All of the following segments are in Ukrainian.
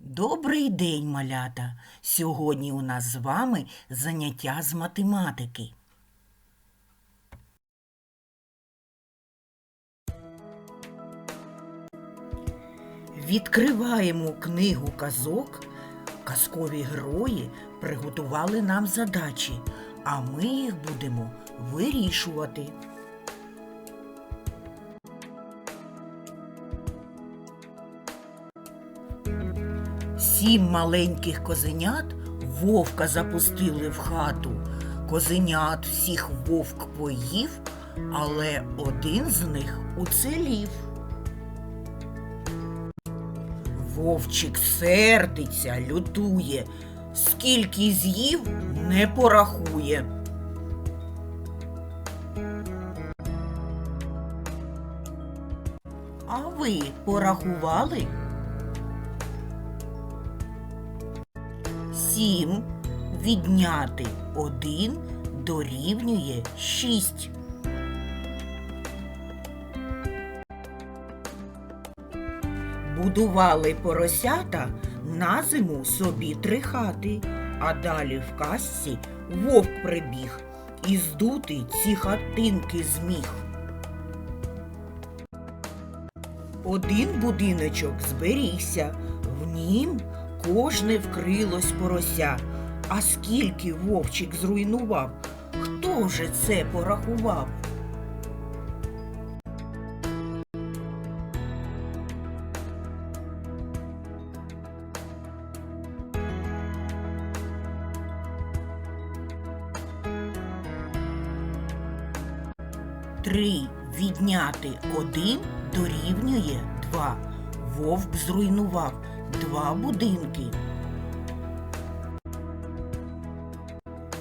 Добрий день, малята! Сьогодні у нас з вами заняття з математики. Відкриваємо книгу казок. Казкові герої приготували нам задачі, а ми їх будемо вирішувати. Сім маленьких козенят вовка запустили в хату. Козенят всіх вовк поїв, але один з них уцелів. Вовчик сердиться, лютує, скільки з'їв, не порахує. А ви порахували? Сім відняти один дорівнює шість. Будували поросята на зиму собі три хати, а далі в казці вовк прибіг і здути ці хатинки зміг. Один будиночок зберігся, в нім кожне вкрилось порося. А скільки вовчик зруйнував, хто вже це порахував? Три відняти один дорівнює два. Вовк зруйнував два будинки.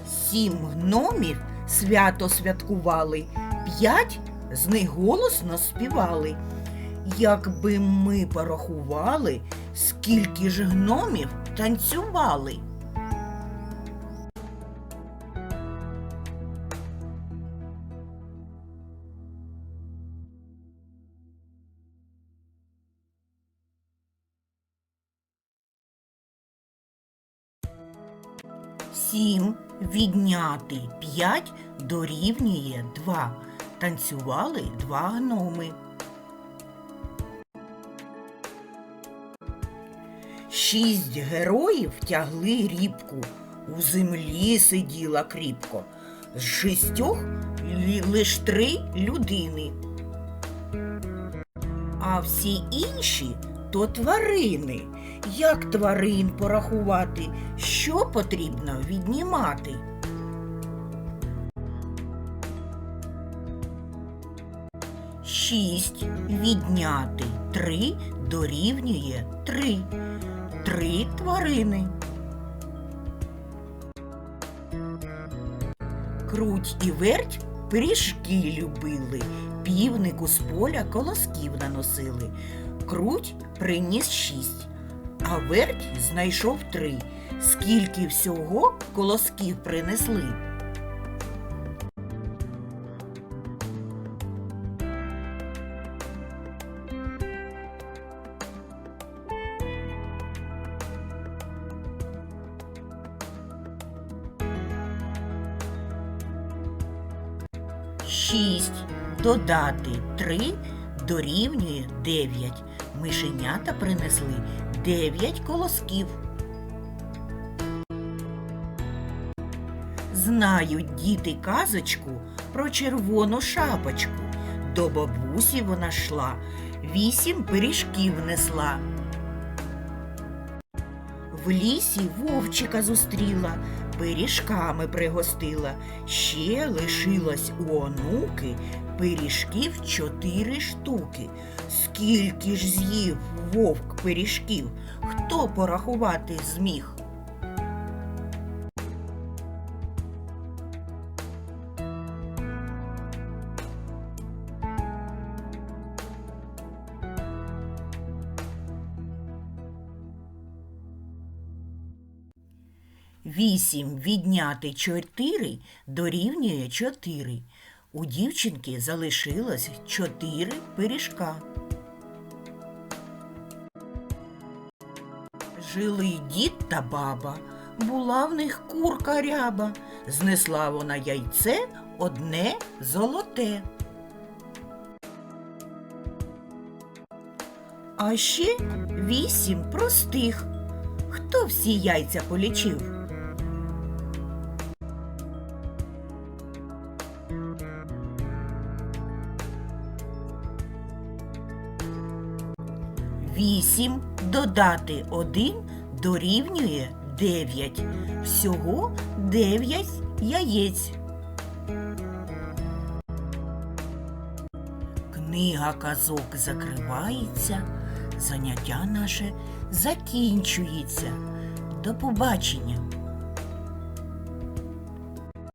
Сім гномів свято святкували, п'ять з них голосно співали. Якби ми порахували, скільки ж гномів танцювали. Сім відняти п'ять дорівнює два. Танцювали два гноми. Шість героїв тягли рібку. У землі сиділа кріпко. З шістьох лиш три людини. А всі інші то тварини. Як тварин порахувати, що потрібно віднімати? Шість відняти три дорівнює три. Три тварини. Круть і верть пиріжки любили, півнику з поля колосків наносили. Круть приніс шість, а верть знайшов три. Скільки всього колосків принесли? Шість додати три дорівнює дев'ять. Мишенята принесли дев'ять колосків. Знають діти казочку про червону шапочку. До бабусі вона йшла, вісім пиріжків несла. В лісі вовчика зустріла, пиріжками пригостила. Ще лишилось у онуки пиріжків чотири штуки. Скільки ж з'їв вовк пиріжків? Хто порахувати зміг? Вісім відняти чотири дорівнює чотири. У дівчинки залишилось чотири пиріжка. Жили дід та баба, була в них курка ряба, знесла вона яйце одне золоте. А ще вісім простих. Хто всі яйця полічив? Вісім додати один дорівнює 9. Всього 9 яєць. Книга казок закривається, заняття наше закінчується. До побачення!